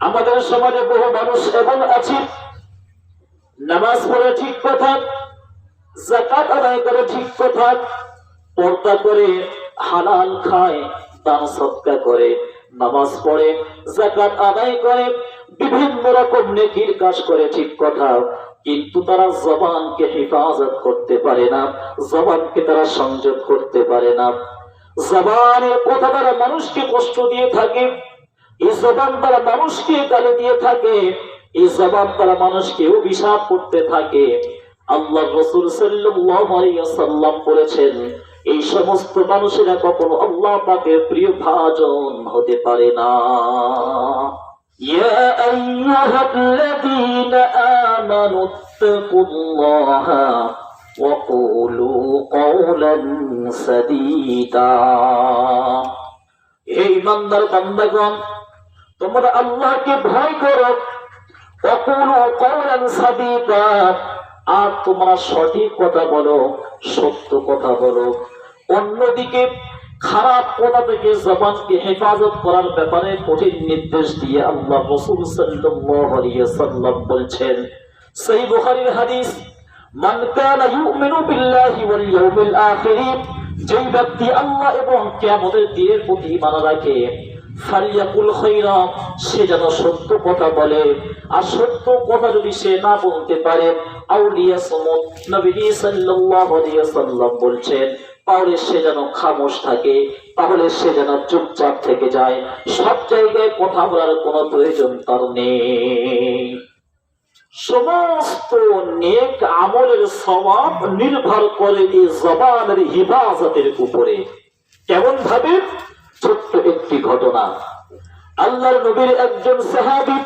আমাদের সমাজে বহু মানুষ এমন আছে, নামাজ পড়ে ঠিক কথা জাকাত আদায় করে ঠিক কথা, পর্দা করে হালাল খায়, দান সৎকা করে, নামাজ পড়ে জাকাত আদায় করে, বিভিন্ন রকম নেকির কাজ করে ঠিক কথা, কিন্তু তারা জবানকে হেফাজত করতে পারে না, জবানকে তারা সংযোগ করতে পারে না। জবানের কথা তারা মানুষকে কষ্ট দিয়ে থাকে এই জবান তারা মানুষকে গালি দিয়ে থাকে এই জবান তারা মানুষকে অভিশাপ করতে থাকে আল্লাহ রসুল সাল্লাম বলেছেন এই সমস্ত মানুষেরা কখনো আল্লাহ পাকের প্রিয় ভাজন হতে পারে না يا أيها الذين آمنوا اتقوا الله وقولوا قولا سديدا হে ইমানদার বান্দাগণ তোমরা আল্লাহকে ভয় করো। আর তোমরা সঠিক কথা বলো, সত্য কথা বলো। অন্যদিকে খারাপ কথা থেকে জবানকে হেফাজত করার ব্যাপারে কঠিন নির্দেশ দিয়ে আল্লাহ রসুল সাল্লাম বলছেন সেই বুখারীর হাদিস, মান যেই ব্যক্তি আল্লাহ এবং কিয়ামতের দিনের প্রতি ঈমান রাখে ফালিয়াকুল খাইরা সে যেন সত্য কথা বলে। আর সত্য কথা যদি সে না বলতে পারে, আউলিয়া সমত নবী সাল্লাল্লাহু আলাইহি সাল্লাম বলছেন, তাহলে সে যেন খামোশ থাকে, তাহলে সে যেন চুপচাপ থেকে যায়। সব জায়গায় কথা বলার কোনো প্রয়োজন তার নেই। সমস্ত নেক আমলের স্বভাব নির্ভর করে এই জবানের হিফাজতের উপরে। কেমন ভাবে ছোট্ট একটি ঘটনা। আল্লাহর নবীর একজন সাহাবী,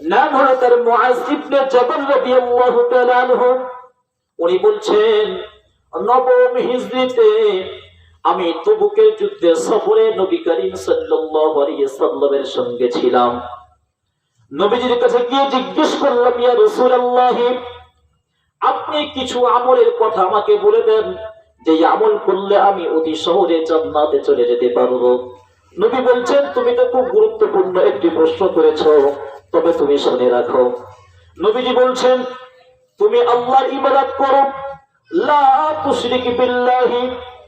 নাম হলো তার মুআজ ইবনে জাবাল উনি বলছেন, নবম হিজরিতে আমি তবুকের যুদ্ধে সফরে নবী করিম সাল্লাল্লাহু সাল্লামের সঙ্গে ছিলাম। নবীজির কাছে গিয়ে জিজ্ঞেস করলাম, ইয়া রাসূলুল্লাহ, আপনি কিছু আমলের কথা আমাকে বলে দেন। যে আমল করলে আমি অতি সহজে জান্নাতে চলে যেতে পারব। নবী বলছেন, তুমি তো খুব গুরুত্বপূর্ণ একটি প্রশ্ন করেছ, তবে তুমি শুনে রাখো। নবীজি বলছেন, তুমি আল্লাহর ইবাদত করো। লা তুশরিক বিল্লাহি,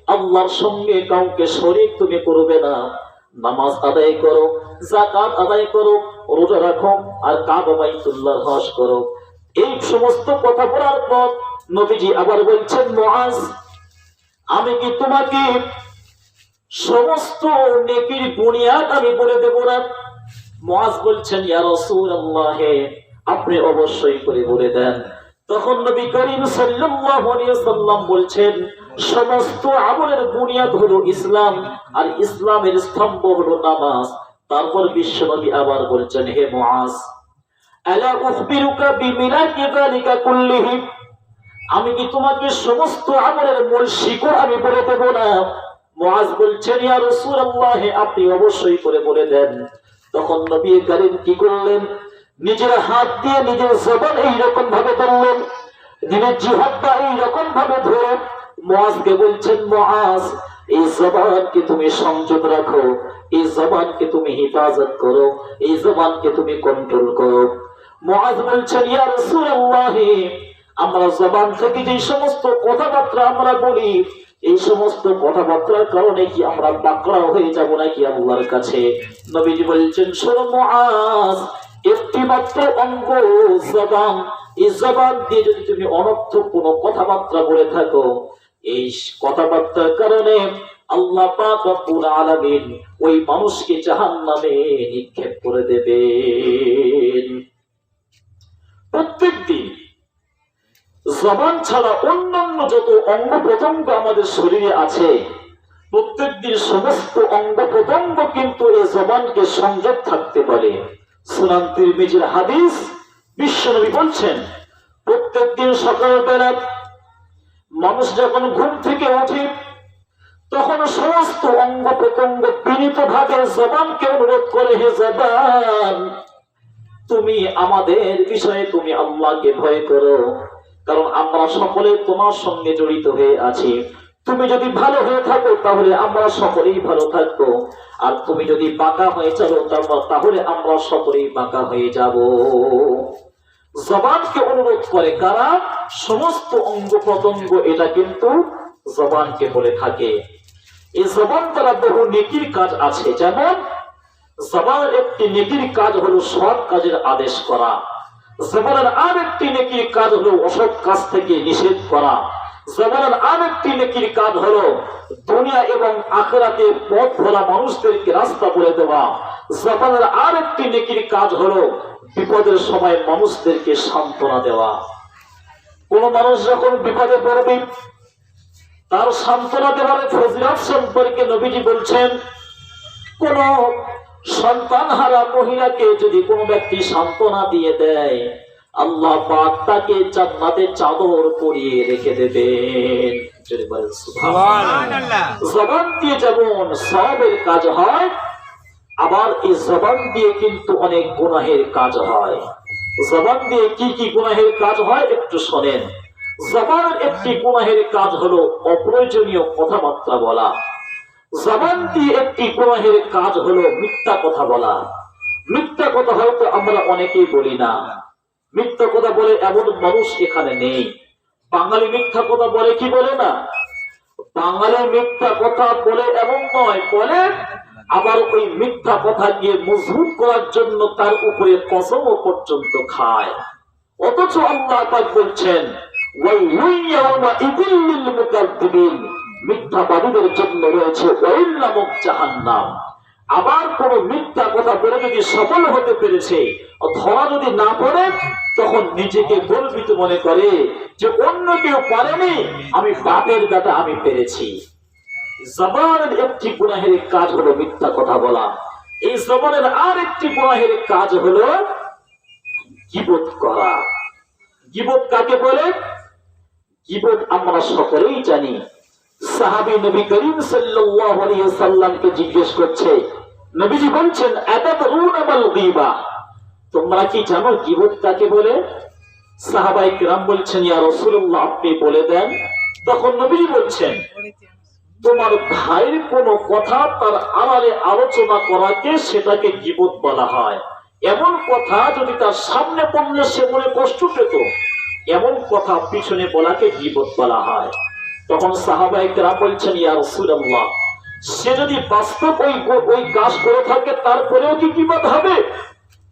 আল্লাহর সঙ্গে কাউকে শরীক তুমি করবে না। নামাজ আদায় করো, যাকাত আদায় করো, রোজা রাখো আর কাবা বাইতুল্লাহর হজ করো। এই সমস্ত কথা বলার পর নবীজি আবার বলছেন, মুআজ আমি কি তোমাকে সমস্ত নেকির বুনিয়াদ আমি বলে দেব না? মুআজ বলছেন আপনি অবশ্যই করে বলে দেন। তখন নবী করিম সাল্লাম বলছেন, সমস্ত আমলের বুনিয়াদ হলো ইসলাম, আর ইসলামের স্তম্ভ হলো নামাজ। তারপর বিশ্বনবী আবার বলছেন, হে মুআজ, আলা উখবিরুকা বিমিলাকি যালিকা কুল্লিহি? আমি কি তোমাকে সমস্ত আমলের মূল শিকড় আমি বলে দেব না? মুআজ বলছেন আপনি অবশ্যই করে বলে দেন। তখন নবী করিম কি করলেন? নিজের হাত দিয়ে নিজের জবান এইরকম ভাবে ধরলেন নিজের জিহাদটা এইরকম ভাবে ধরে। মুআজকে বলছেন, মুআজ, এই জবানকে তুমি সংযত রাখো, এই জবানকে তুমি হেফাজত করো, এই জবানকে তুমি কন্ট্রোল করো। মহাজ বলছেন, ইয়া রাসূলুল্লাহ আমরা জবান থেকে যে সমস্ত কথাবার্তা আমরা বলি, এই সমস্ত কথাবার্তার কারণে কি আমরা বাকড়া হয়ে যাব নাকি আল্লাহর কাছে? নবীজি বলছেন মুআজ একটি মাত্র অঙ্গ জবান, এই জবান দিয়ে যদি তুমি অনর্থ কোনো কথাবার্তা বলে থাকো, এই কথাবার্তার কারণে আল্লাহ আলামিন ওই মানুষকে জাহান্নামে নিক্ষেপ করে দেবেন। প্রত্যেকদিন জবান ছাড়া অন্যান্য যত অঙ্গ প্রত্যঙ্গ আমাদের শরীরে আছে প্রত্যেকদিন সমস্ত অঙ্গ প্রত্যঙ্গ কিন্তু এই জবানকে সংযোগ থাকতে পারে সুনান তিরমিজির হাদিস বিশ্বনবী বলছেন, প্রত্যেকদিন সকালবেলা মানুষ যখন ঘুম থেকে ওঠে, তখন সমস্ত অঙ্গ প্রত্যঙ্গ পীড়িত ভাবে জবানকে অনুরোধ করে, হে জবান, তুমি আমাদের বিষয়ে তুমি আল্লাহকে ভয় করো। কারণ আমরা সকলে তোমার সঙ্গে জড়িত হয়ে আছি। তুমি যদি ভালো হয়ে থাকো, তাহলে আমরা সকলেই ভালো থাকব। আর তুমি যদি বাঁকা হয়ে চলো তাহলে আমরা সকলেই বাঁকা হয়ে যাব। জবানকে অনুরোধ করে কারা? সমস্ত অঙ্গ প্রত্যঙ্গ এটা কিন্তু জবানকে বলে থাকে। এই জবান দ্বারা বহু নেকির কাজ আছে। যেমন জবানের একটি নেকির কাজ হলো সৎ কাজের আদেশ করা। জবানের আর একটি নেকির কাজ হলো অসৎ কাজ থেকে নিষেধ করা। জবানের আর একটি নেকির কাজ হলো দুনিয়া এবং আখেরাতে পথ ভোলা মানুষদেরকে রাস্তা বলে দেওয়া। জবানের আর একটি নেকির কাজ হলো বিপদের সময় মানুষদেরকে সান্ত্বনা দেওয়া। কোন মানুষ যখন বিপদে পড়বে, তার সান্ত্বনা দেওয়ার ফজিলত সম্পর্কে নবীজি বলছেন, কোন সন্তান হারা মহিলাকে যদি কোনো ব্যক্তি সান্ত্বনা দিয়ে দেয় আল্লাহ পাক তাকে জান্নাতে চাদর পরিয়ে রেখে দেবেন। সুবহানাল্লাহ। জবান দিয়ে যেমন সবের কাজ হয় আবার এই জবান দিয়ে কিন্তু অনেক গুনাহের কাজ হয়। জবান দিয়ে কি কি গুনাহের কাজ হয় একটু শোনেন। জবানের একটি গুনাহের কাজ হলো অপ্রয়োজনীয় কথাবার্তা বলা। জবান দিয়ে একটি গুনাহের কাজ হলো মিথ্যা কথা বলা। মিথ্যা কথা হয়তো আমরা অনেকেই বলি না। মিথ্যা কথা বলে এমন মানুষ এখানে নেই। বাঙালি মিথ্যা কথা বলে কি বলে না? বাঙালি মিথ্যা কথা বলে এমন নয়, বলে আবার ওই মিথ্যা কথা গিয়ে মজবুত করার জন্য তার উপরে কসমও পর্যন্ত খায়। অথচ আল্লাহ বলছেন মিথ্যাবাদীদের জন্য রয়েছে ওয়াইল নামক জাহান্নাম। আবার কোন মিথ্যা কথা বলে যদি সফল হতে পেরেছে ধরা যদি না পড়ে তখন নিজেকে গর্বিত মনে করে যে অন্য কেউ পারেনি, আমি বাপের বেটা আমি পেরেছি। জবানের একটি গুনাহের কাজ হলো মিথ্যা কথা বলা। এই জবানের আর একটি গুনাহের কাজ হলো গিবত করা। গিবত কাকে বলে? গিবত আমরা সকলেই জানি। সাহাবী নবী করিম সাল্লামকে জিজ্ঞেস করছে, নবীজি বলছেন তোমরা কি জানো বলে? সাহাবাই বলছেন আপনি বলে দেন। তখন নবীজি বলছেন, তোমার ভাইয়ের কোনো কথা তার আড়ালে আলোচনা করাকে সেটাকে গিবত বলা হয়। এমন কথা যদি তার সামনে পড়লে সে মনে কষ্ট পেত, এমন কথা পিছনে বলাকে গিবত বলা হয়। তখন সাহাবাহিকরা বলছেন, ইয়া রাসূলুল্লাহ, সে যদি বাস্তব ওই ওই কাজ করে থাকে, তারপরেও কি গিবত হবে?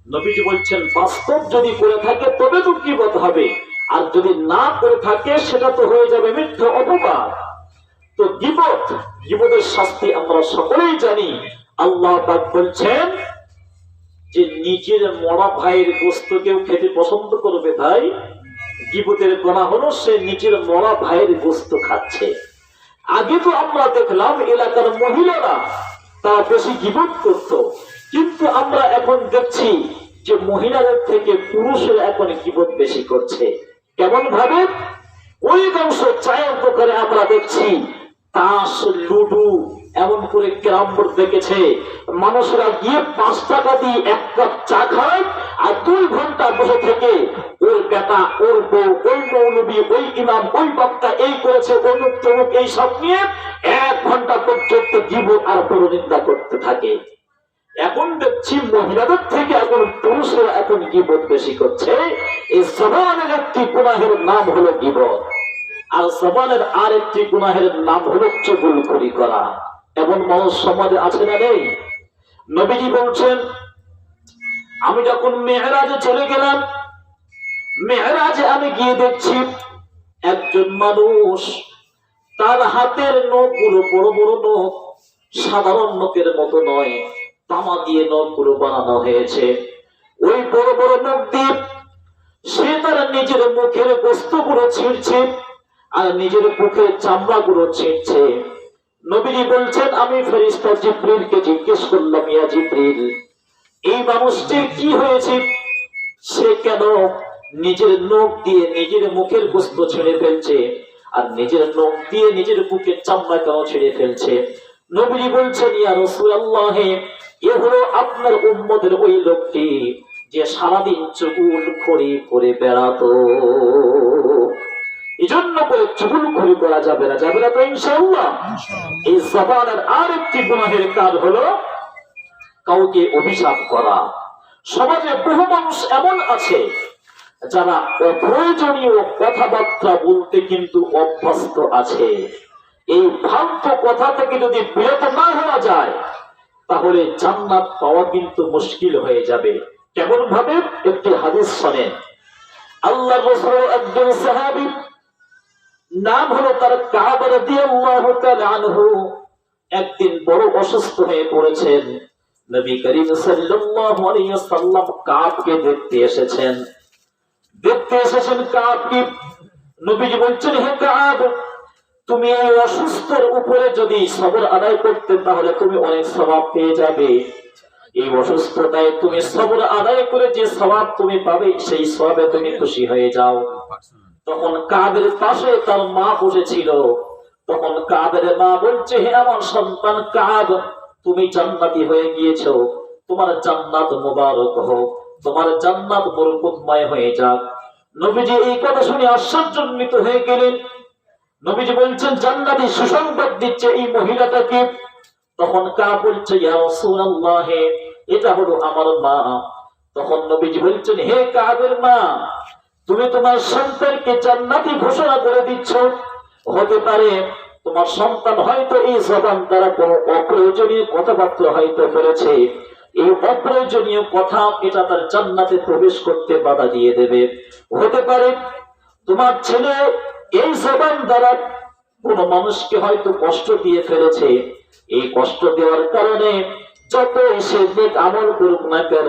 নবীজি বলছেন, বাস্তব যদি করে থাকে, তবে তো গিবত হবে। আর যদি না করে থাকে, সেটা তো হয়ে যাবে মিথ্যা অপবাদ। তো গিবত গিবতের শাস্তি আমরা সকলেই জানি। আল্লাহ বলছেন যে, নিজের মরা ভাইয়ের গোস্ত কেউ খেতে পছন্দ করবে তাই গিবতের গোনা হলো সে নিজের মরা ভাইয়ের গোস্ত খাচ্ছে। আগে তো আমরা দেখলাম এলাকার মহিলারা তারা বেশি গিবত করত। কিন্তু আমরা এখন দেখছি যে মহিলাদের থেকে পুরুষের এখন গিবত বেশি করছে। কেমন ভাবে ওই অংশ চায়ের দোকানে আমরা দেখছি, তাস, লুডু এমন করে ক্যারাম বোর্ড দেখেছে, মানুষরা গিয়ে পাঁচ টাকা দিয়ে এক কাপ চা খায় আর দুই ঘণ্টা বসে থেকে, ওর বেটা, ওর বউ, ওই মৌলবী, ওই ইমাম, ওই বক্তা, এই করেছে, অমুক তমুক, এই সব নিয়ে এক ঘণ্টা পর্যন্ত জীবন আর পরনিন্দা করতে থাকে। এখন দেখছি মহিলাদের থেকে এখন পুরুষরা এখন গিবত বেশি করছে। এই জবানের একটি গুনাহের নাম হলো গিবত। আর জবানের আর একটি গুনাহের নাম হলো চগুলখড়ি করা। এমন মানুষ সমাজে আছে না নেই? নবীজি বলছেন, আমি যখন মেহরাজে চলে গেলাম, মেহরাজে আমি গিয়ে দেখছি একজন মানুষ, তার হাতের নখগুলো বড় বড় নখ, সাধারণ নখের মতো নয়, তামা দিয়ে নখগুলো বানানো হয়েছে। ওই বড় বড় নখ দিয়ে সে তার নিজের মুখের বস্তুগুলো ছিঁড়ছে আর নিজের মুখের চামড়াগুলো ছিঁড়ছে। নবীজি বলছেন, আমি ফেরিস্তা জিব্রিলকে জিজ্ঞেস করলাম, ইয়া জিব্রিল, এই মানুষটির কি হয়েছে? সে কেন নিজের নখ দিয়ে নিজের মুখের বস্তু ছেড়ে ফেলছে আর নিজের নখ দিয়ে নিজের বুকের চামড়া কেন ছেড়ে ফেলছে? নবীজি বলছেন, ইয়া রাসূলুল্লাহ, এ হলো আপনার উম্মতের ওই লোকটি যে সারাদিন চুল খড়ি করে বেড়াতো। এই জন্য করে চুগুল খুরি করা যাবে না যাবে না তো ইনশাআল্লাহ। এই জবানের আরেকটি গুনাহের কাজ হলো কাউকে অভিশাপ করা। সমাজে বহু মানুষ এমন আছে যারা অপ্রয়োজনীয় কথাবার্তা বলতে কিন্তু অভ্যস্ত আছে। এই কথা থেকে যদি বিরত না হওয়া যায় তাহলে জান্নাত পাওয়া কিন্তু মুশকিল হয়ে যাবে। কেমন ভাবে একটি হাদিস শোনেন। আল্লাহ একজন সাহাবী নাম হলো তার আনহু। একদিন বড় অসুস্থ হয়ে পড়েছেন। নবী করিম সাল্লাল্লাহু ওয়াসাল্লাম কাবকে দেখতে এসেছেন। দেখতে এসেছেন কাবকে নবীজি বলছেন, হে কাব, তুমি এই অসুস্থর উপরে যদি সবর আদায় করতে, তাহলে তুমি অনেক স্বভাব পেয়ে যাবে। এই অসুস্থতায় তুমি সবর আদায় করে যে স্বভাব তুমি পাবে, সেই স্বভাবে তুমি খুশি হয়ে যাও। তখন কাদের পাশে তার মা বসেছিল? তখন কাদের মা বলছে, হে আমার সন্তান কাদ, তুমি জান্নাতি হয়ে গিয়েছো। তোমার জান্নাত মোবারক হোক, তোমার জান্নাত বরকতময় হয়ে যাক। নবীজি এই কথা শুনে আশ্চর্যান্বিত হয়ে গেলেন। নবীজি বলছেন, জান্নাতি সুসংবাদ দিচ্ছে এই মহিলাটাকে। তখন কা বলছে, ইয়া রাসূলুল্লাহ, এটা হলো আমার মা। তখন নবীজি বলছেন, হে কাদের মা তুমি তোমার সন্তানকে জান্নাতি ঘোষণা করে দিচ্ছ। হতে পারে তোমার সন্তান হয়তো এই জবান দ্বারা কোনো অপ্রয়োজনীয় কথাবার্তা হয়তো করেছে এই অপ্রয়োজনীয় কথা এটা তার জান্নাতে প্রবেশ করতে বাধা দিয়ে দেবে। হতে পারে তোমার ছেলে এই জবান দ্বারা কোন মানুষকে হয়তো কষ্ট দিয়ে ফেলেছে। এই কষ্ট দেওয়ার কারণে যত সে আমল করুক না কেন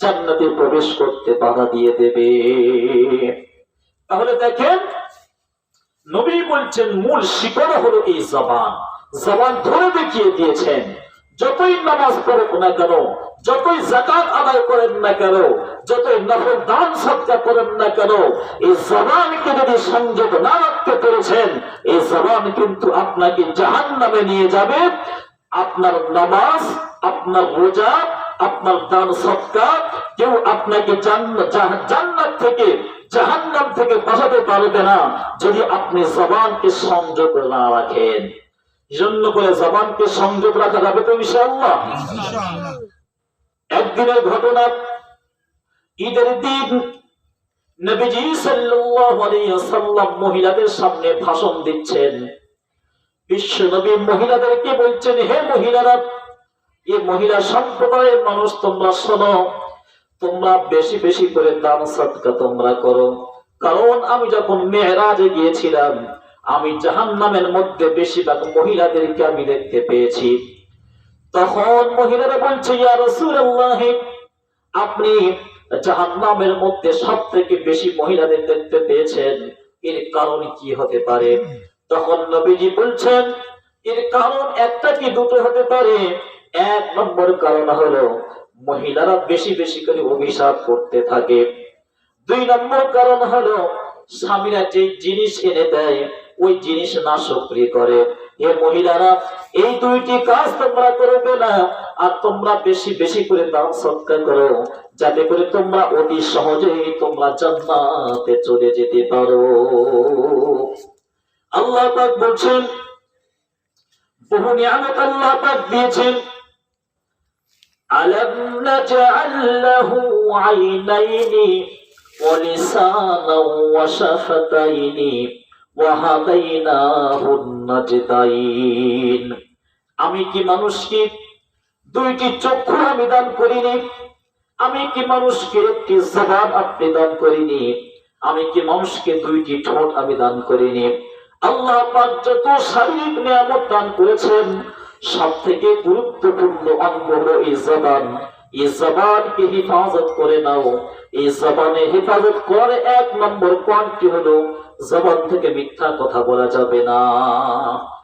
জান্নাতে প্রবেশ করতে বাধা দিয়ে দেবে। তাহলে দেখেন, নবী বলছেন, মূল শিকড় হলো এই জবান। জবান ধরে দেখিয়ে দিয়েছেন, যতই নামাজ পড়ুক না কেন, যতই জাকাত আদায় করেন না কেন, যতই নফল দান সৎকা করেন না কেন, এই জবানকে যদি সংযত না রাখতে পেরেছেন, এই জবান কিন্তু আপনাকে জাহান নামে নিয়ে যাবে। আপনার নামাজ, আপনার রোজা আপনার দান সৎকা কেউ আপনাকে জান্নাত থেকে, জাহান্নাম থেকে বাঁচাতে পারবে না যদি আপনি জবানকে সংযোগ না রাখেন। জন্য করে জবানকে সংযোগ রাখা যাবে তো ইনশাআল্লাহ। একদিনের ঘটনা, ঈদের দিন নবীজি সাল্লাল্লাহু আলাইহি ওয়াসাল্লাম মহিলাদের সামনে ভাষণ দিচ্ছেন। বিশ্ব নবী মহিলাদেরকে বলছেন, হে মহিলারা এই মহিলা সম্প্রদায়ের মানুষ, তোমরা শোনো, তোমরা বেশি বেশি করে দান সৎকা তোমরা করো। কারণ আমি যখন মেহরাজে গিয়েছিলাম, আমি জাহান্নামের মধ্যে বেশিরভাগ মহিলাদেরকে আমি দেখতে পেয়েছি। তখন মহিলারা বলছে আপনি জাহান্নামের মধ্যে সব থেকে বেশি মহিলাদের দেখতে পেয়েছেন। এর কারণ কি হতে পারে? তখন নবীজি বলছেন, এর কারণ একটা কি দুটো হতে পারে? এক নম্বর কারণ হলো মহিলারা বেশি বেশি করে অভিশাপ করতে থাকে। দুই নম্বর কারণ হলো স্বামীরা যে জিনিস এনে দেয়, ওই জিনিস না সক্রিয় করে। হে মহিলারা, এই দুইটি কাজ তোমরা করবে না, আর তোমরা বেশি বেশি করে দান সৎকার করো, যাতে করে তোমরা অতি সহজেই তোমরা জান্নাতে চলে যেতে পারো। আল্লাহ পাক বলছেন, বহু নিয়ামত আল্লাহ পাক দিয়েছেন। ألم نجعل له عينين ولسانا وشفتين وهديناه النجدين আমি কি মানুষকে দুইটি চক্ষু আমি দান করিনি আমি কি মানুষকে একটি জবান আপনি দান করিনি আমি কি মানুষকে দুইটি ঠোঁট আমি দান করিনি আল্লাহ পাক যত শারীরিক নিয়ামত দান করেছেন সব থেকে গুরুত্বপূর্ণ অঙ্গ হলো এই জবান। এই জবানকে হেফাজত করে নাও। এই জবানে হেফাজত করে এক নম্বর পয়েন্টটি হলো, জবান থেকে মিথ্যা কথা বলা যাবে না।